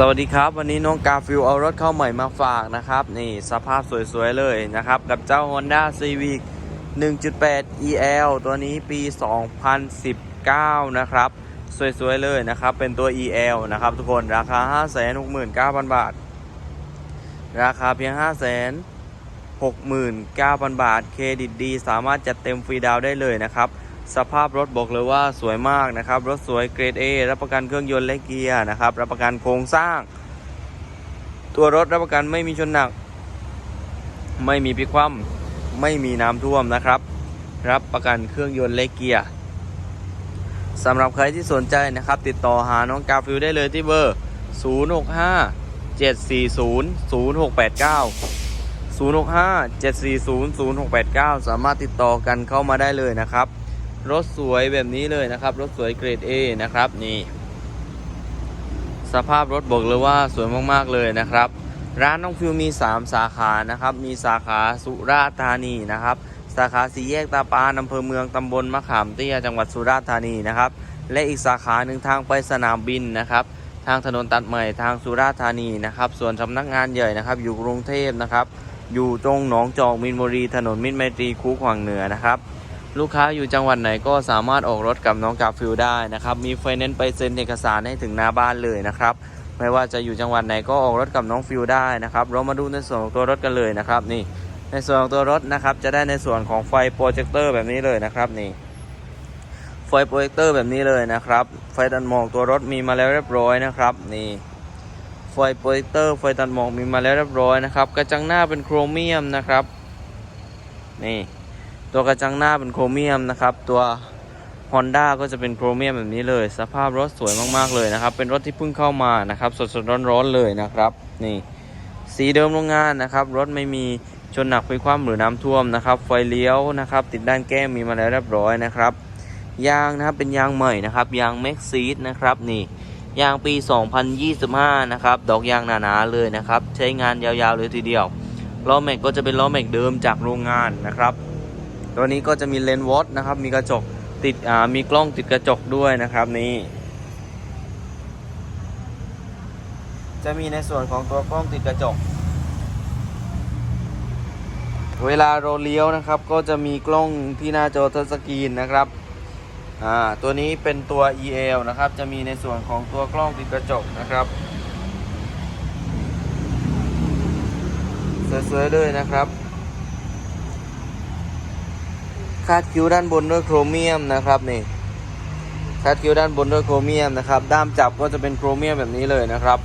สวัสดีครับ วันนี้น้องกาฟิลเอารถเข้าใหม่มาฝากนะครับ นี่สภาพสวยๆเลยนะครับ กับเจ้า Honda Civic 1.8 EL ตัวนี้ปี 2019 นะครับ สวยๆเลยนะครับ เป็นตัว EL นะครับทุกคนราคา 569,000 บาท ราคาเพียง 569,000 บาท เครดิตดี สามารถจัดเต็มฟรีดาวได้เลยนะครับ สภาพรถบอกเลยว่าสวยมากนะครับ รถสวยเกรด A รับประกันเครื่องยนต์และเกียร์นะครับ รับประกันโครงสร้าง ตัวรถรับประกันไม่มีชนหนัก ไม่มีพิกคว่ำไม่มีน้ำท่วมนะครับ รับประกันเครื่องยนต์และเกียร์สำหรับใครที่สนใจนะครับ ติดต่อหาน้องกาฟิลได้เลยที่เบอร์ 065 740 0689 065 740 0689 สามารถติดต่อกันเข้ามาได้เลยนะครับ รถสวยแบบนี้เลยนะครับ รถสวยเกรด A นะครับนี่สภาพรถบอกเลยว่าสวยมากๆเลยนะครับ ร้านน้องฟิวมี 3 สาขานะครับ มีสาขาสุราษฎร์ธานีนะครับ สาขาสีแยกตาปานอำเภอเมืองตำบลมะขามเตี้ยจังหวัดสุราษฎร์ธานีนะครับ และอีกสาขาหนึ่งทางไปสนามบินนะครับ ทางถนนตัดใหม่ทางสุราษฎร์ธานีนะครับ ส่วนสำนักงานใหญ่นะครับ อยู่กรุงเทพนะครับ อยู่ตรงหนองจอกมินบุรี ถนนมิตรไมตรีคูขวางเหนือนะครับ ลูกค้าอยู่จังหวัดไหนก็สามารถออกรถกับน้องกาฟิลได้นะครับ มีไฟแนนซ์ไปเซ็นเอกสารให้ถึงหน้าบ้านเลยนะครับ ไม่ว่าจะอยู่จังหวัดไหนก็ออกรถกับน้องฟิลได้นะครับ เรามาดูในส่วนของตัวรถกันเลยนะครับ นี่ ในส่วนของตัวรถนะครับ จะได้ในส่วนของไฟโปรเจคเตอร์แบบนี้เลยนะครับนี่ไฟโปรเจคเตอร์แบบนี้เลยนะครับ ไฟตัดหมอกตัวรถมีมาแล้วเรียบร้อยนะครับ นี่ไฟโปรเจคเตอร์ไฟตัดหมอกมีมาแล้วเรียบร้อยนะครับ กระจังหน้าเป็นโครเมียมนะครับ นี่ ตัวกระจังหน้าเป็นโครเมียมนะครับ ตัว Honda ก็จะเป็นโครเมียมแบบนี้เลย สภาพรถสวยมากๆเลยนะครับ เป็นรถที่เพิ่งเข้ามานะครับ สดๆร้อนๆเลยนะครับ นี่สีเดิมโรงงานนะครับ รถไม่มีชนหนักไฟคว่ำหรือน้ำท่วมนะครับ ไฟเลี้ยวนะครับ ติดด้านแก้มมีมาแล้วเรียบร้อยนะครับ ยางนะครับเป็นยางใหม่นะครับ ยาง m a x ซีดนะครับนี่ยางปี 2025 นะครับ ดอกยางหนาๆเลยนะครับ ใช้งานยาวๆเลยทีเดียว ล้อแม็กก็จะเป็นล้อแม็กเดิมจากโรงงานนะครับ ตัวนี้ก็จะมีเลนส์วอตนะครับ มีกระจกติดมีกล้องติดกระจกด้วยนะครับนี่จะมีในส่วนของตัวกล้องติดกระจก เวลาเราเลี้ยวนะครับ ก็จะมีกล้องที่หน้าจอทัชสกรีนนะครับอ่าตัวนี้เป็นตัว EL นะครับ จะมีในส่วนของตัวกล้องติดกระจกนะครับสวยๆเลยนะครับ คาดคิ้วด้านบนด้วยโครเมียมนะครับนี่คาดคิ้วด้านบนด้วยโครเมียมนะครับด้ามจับก็จะเป็นโครเมียมแบบนี้เลยนะครับ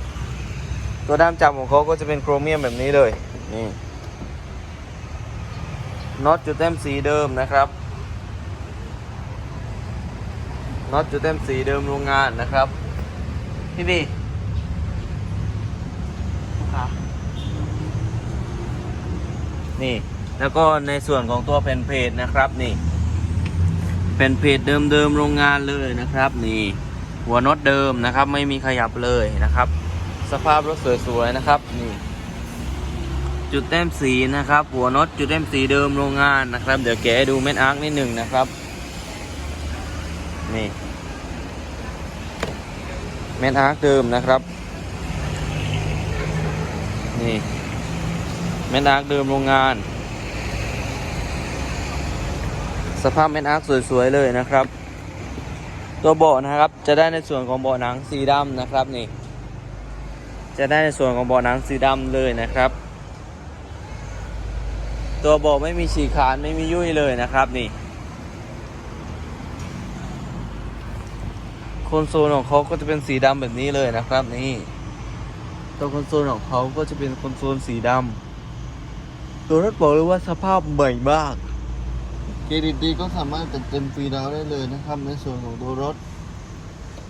ตัวด้ามจับของเขาก็จะเป็นโครเมียมแบบนี้เลยนี่น็อตจุดเต็มสีเดิมนะครับน็อตจุดเต็มสีเดิมโรงงานนะครับพี่บีลูกค้านี่ แล้วก็ในส่วนของตัวแผ่นเพจนะครับนี่แผ่นเพจเดิมๆโรงงานเลยนะครับ นี่หัวน็อตเดิมนะครับ ไม่มีขยับเลยนะครับ สภาพรถสวยๆนะครับนี่จุดแต้มสีนะครับ หัวน็อตจุดแต้มสีเดิมโรงงานนะครับ เดี๋ยวแกดูเม็ดอาร์คนิดหนึ่งนะครับ นี่เม็ดอาร์คเดิมนะครับ นี่เม็ดอาร์คเดิมโรงงาน สภาพเม็ดอาร์คสวยๆเลยนะครับ ตัวเบาะนะครับ จะได้ในส่วนของเบาะหนังสีดำนะครับนี่ จะได้ในส่วนของเบาะหนังสีดำเลยนะครับ ตัวเบาะไม่มีฉีกขาดไม่มียุ่ยเลยนะครับนี่คอนโซลของเขาก็จะเป็นสีดำแบบนี้เลยนะครับนี่ตัวคอนโซลของเขาก็จะเป็นคอนโซลสีดำตัวรถบอกเลยว่าสภาพใหม่มาก เครดิตดีก็สามารถจัดเต็มฟรีดาวได้เลยนะครับ ในส่วนของตัวรถ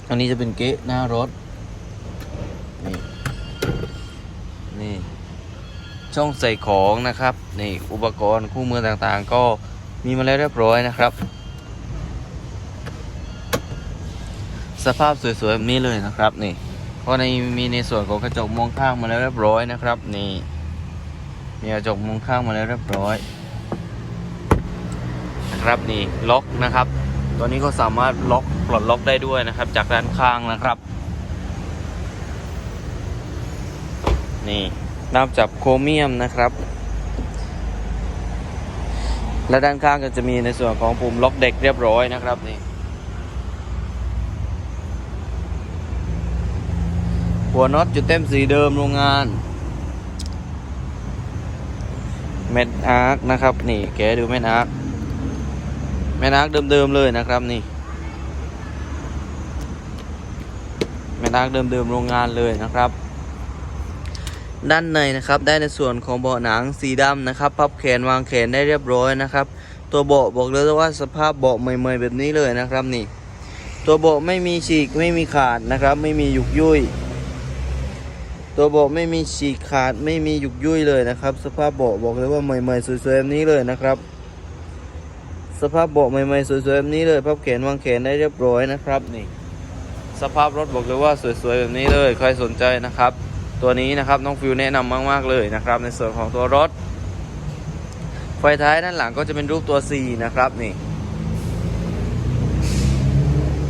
อันนี้จะเป็นเก๊ะหน้ารถ นี่ นี่ ช่องใส่ของนะครับ นี่อุปกรณ์คู่มือต่างๆ ก็มีมาแล้วเรียบร้อยนะครับ สภาพสวยๆแบบนี้เลยนะครับนี่เพราะในมีในส่วนของกระจกมองข้างมาแล้วเรียบร้อยนะครับ นี่มีกระจกมองข้างมาแล้วเรียบร้อย นะครับนี่ล็อกนะครับ ตัวนี้ก็สามารถล็อกปลดล็อกได้ด้วยนะครับ จากด้านข้างนะครับ นี่ด้ามจับโครเมียมนะครับ และด้านข้างก็จะมีในส่วนของปุ่มล็อกเด็กเรียบร้อยนะครับนี่หัวน็อตจุดเต็มสีเดิมโรงงานเม็ดอาร์คนะครับ นี่แกดูเม็ดอาร์ค เม็ดอาคเดิมๆเลยนะครับนี่เม็ดอาคเดิมๆโรงงานเลยนะครับ ด้านในนะครับได้ในส่วนของเบาะหนังสีดำนะครับ พับแขนวางแขนได้เรียบร้อยนะครับ ตัวเบาะบอกเลยว่าสภาพเบาะใหม่ๆแบบนี้เลยนะครับนี่ ตัวเบาะไม่มีฉีกไม่มีขาดนะครับ ไม่มีหยุกยุยตัวเบาะไม่มีฉีกขาดไม่มีหยุกยุ่ยเลยนะครับ สภาพเบาะบอกเลยว่าใหม่ๆสวยๆแบบนี้เลยนะครับ สภาพเบาะใหม่ๆ สวยๆแบบนี้เลยพับแขนวางแขนได้เรียบร้อยนะครับนี่สภาพรถบอกเลยว่าสวยๆแบบนี้เลยใครสนใจนะครับ ตัวนี้นะครับน้องฟิวแนะนำมากๆเลยนะครับ ในส่วนของตัวรถ ไฟท้ายด้านหลังก็จะเป็นรูปตัว C นะครับนี่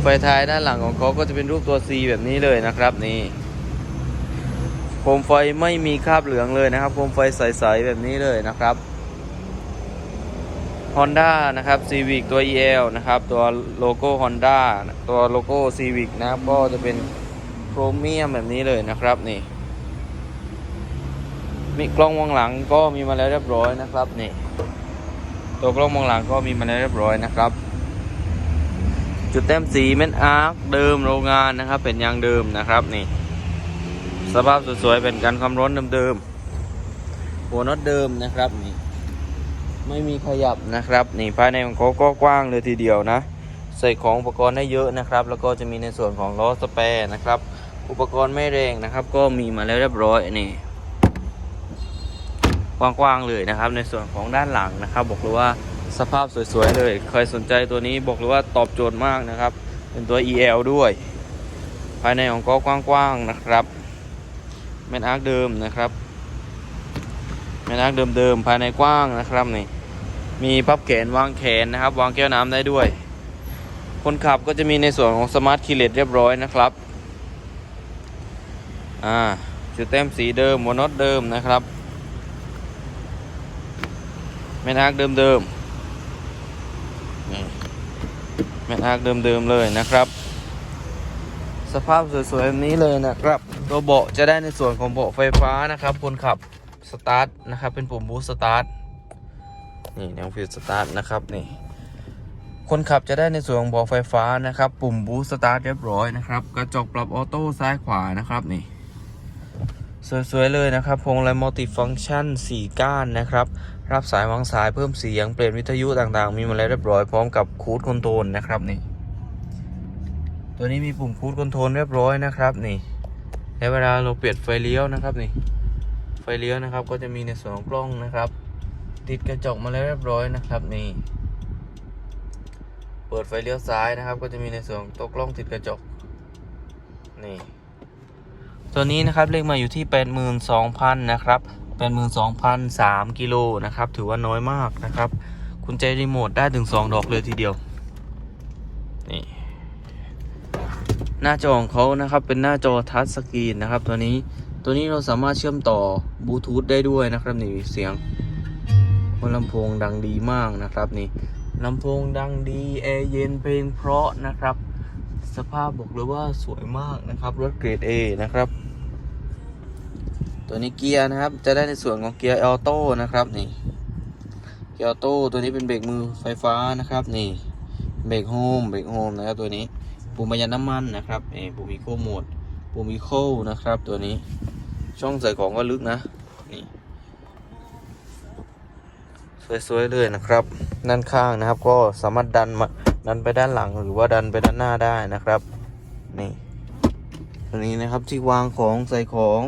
ไฟท้ายด้านหลังของเขาก็จะเป็นรูปตัว C แบบนี้เลยนะครับนี่โคมไฟไม่มีคราบเหลืองเลยนะครับโคมไฟใสๆแบบนี้เลยนะครับ Honda นะครับ Civic ตัว EL นะครับ ตัวโลโก้ Honda ตัวโลโก้ Civic นะครับ ก็จะเป็นโครเมียมแบบนี้เลยนะครับนี่ มีกล้องมองหลังก็มีมาแล้วเรียบร้อยนะครับนี่ ตัวกล้องมองหลังก็มีมาแล้วเรียบร้อยนะครับ จุดเต็มสีเม็ดอาร์คเดิมโรงงานนะครับ เป็นยางเดิมนะครับนี่ สภาพสวยๆเป็นการความร้อนเดิมๆหัวน็อตเดิมนะครับนี่ ไม่มีขยับนะครับ นี่ภายในของเขาก็กว้างเลยทีเดียวนะ ใส่ของอุปกรณ์ได้เยอะนะครับ แล้วก็จะมีในส่วนของล้อสแปร์นะครับ อุปกรณ์ไม่แรงนะครับ ก็มีมาแล้วเรียบร้อยนี่กว้างๆเลยนะครับ ในส่วนของด้านหลังนะครับ บอกเลยว่าสภาพสวยๆเลย ใครสนใจตัวนี้บอกเลยว่าตอบโจทย์มากนะครับ เป็นตัว EL ด้วย ภายในของก็กว้างๆนะครับแมนอาร์คเดิมนะครับ ม่นอาคเดิมๆภายในกว้างนะครับนี่มีพับแขนวางแขนนะครับ วางแก้วน้ำได้ด้วย คนขับก็จะมีในส่วนของสมาร์ทคีเลสเรียบร้อยนะครับอ่าจุดเต็มสีเดิมหัวน็อตเดิมนะครับแม่นอาคเดิมๆนี่แม่นอาคเดิมๆเลยนะครับสภาพสวยๆแบบนี้เลยนะครับ ตัวเบาะจะได้ในส่วนของเบาะไฟฟ้านะครับ คนขับ สตาร์ทนะครับ เป็นปุ่มบูสต์สตาร์ทนี่แนวฟิวสตาร์ทนะครับนี่คนขับจะได้ในส่วนของบาะไฟฟ้านะครับ ปุ่มบูสต์สตาร์ทเรียบร้อยนะครับ กระจกปรับออโต้ซ้ายขวานะครับนี่สวยๆเลยนะครับพวงมาลัยมัลติฟังก์ชัน 4 ก้านนะครับ รับสายวางสายเพิ่มเสียงเปลี่ยนวิทยุต่างๆ มีมาแล้วเรียบร้อยพร้อมกับคูดคอนโทรลนะครับนี่ตัวนี้มีปุ่มคูดคอนโทรลเรียบร้อยนะครับนี่และเวลาเราเปลี่ยนไฟเลี้ยวนะครับนี่ ไฟเลี้ยวนะครับ ก็จะมีในส่วนของกล้องนะครับ ติดกระจกมาแล้วเรียบร้อยนะครับนี่ เปิดไฟเลี้ยวซ้ายนะครับ ก็จะมีในส่วนตัวกล้องติดกระจกนี่ตัวนี้นะครับเลขมาอยู่ที่ 82,000นะครับ82,003กิโลนะครับ ถือว่าน้อยมากนะครับคุณใจรีโมทได้ถึง 2 ดอกเลยทีเดียว นี่ หน้าจอของเขานะครับเป็นหน้าจอทัชสกรีนนะครับ ตัวนี้ ตัวนี้เราสามารถเชื่อมต่อบลูทูธได้ด้วยนะครับนี่เสียงลำโพงดังดีมากนะครับนี่ลำโพงดังดีแอร์เย็นเพลงเพราะนะครับ สภาพบอกเลยว่าสวยมากนะครับรถเกรด A นะครับ ตัวนี้เกียร์นะครับ จะได้ในส่วนของเกียร์ออโต้นะครับนี่เกียร์ออโต้ตัวนี้เป็นเบรกมือไฟฟ้านะครับนี่เบรกโฮมเบรกโฮมนะครับตัวนี้ปุ่มประหยัดน้ำมันนะครับนี่ปุ่มอีโคโหมด ปุ่มอีโคนะครับ ตัวนี้ช่องใส่ของก็ลึกนะนี่สวยๆเลยนะครับ ด้านข้างนะครับ ก็สามารถดันมาดันไปด้านหลังหรือว่าดันไปด้านหน้าได้นะครับ นี่ ตัวนี้นะครับที่วางของใส่ของ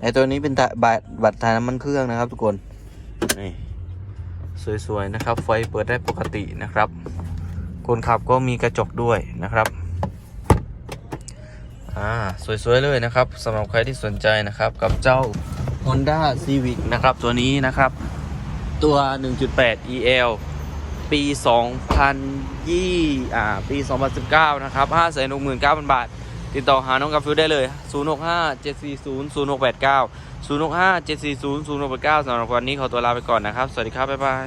ไอตัวนี้เป็นตะบัตรบัตรถ่ายน้ำมันเครื่องนะครับ ทุกคนนี่สวยๆนะครับ ไฟเปิดได้ปกตินะครับ คนขับก็มีกระจกด้วยนะครับ อ่าสวยๆเลยนะครับสำหรับใครที่สนใจนะครับกับเจ้า Honda Civic นะครับตัวนี้นะครับ ตัว 1.8 EL ปี 2020อ่าปี 2019 นะครับ569,000 บาท ติดต่อหาน้องกาฟิวได้เลย 065 740 0689 065 740 0689สำหรับวันนี้ขอตัวลาไปก่อนนะครับ สวัสดีครับ บ๊ายบาย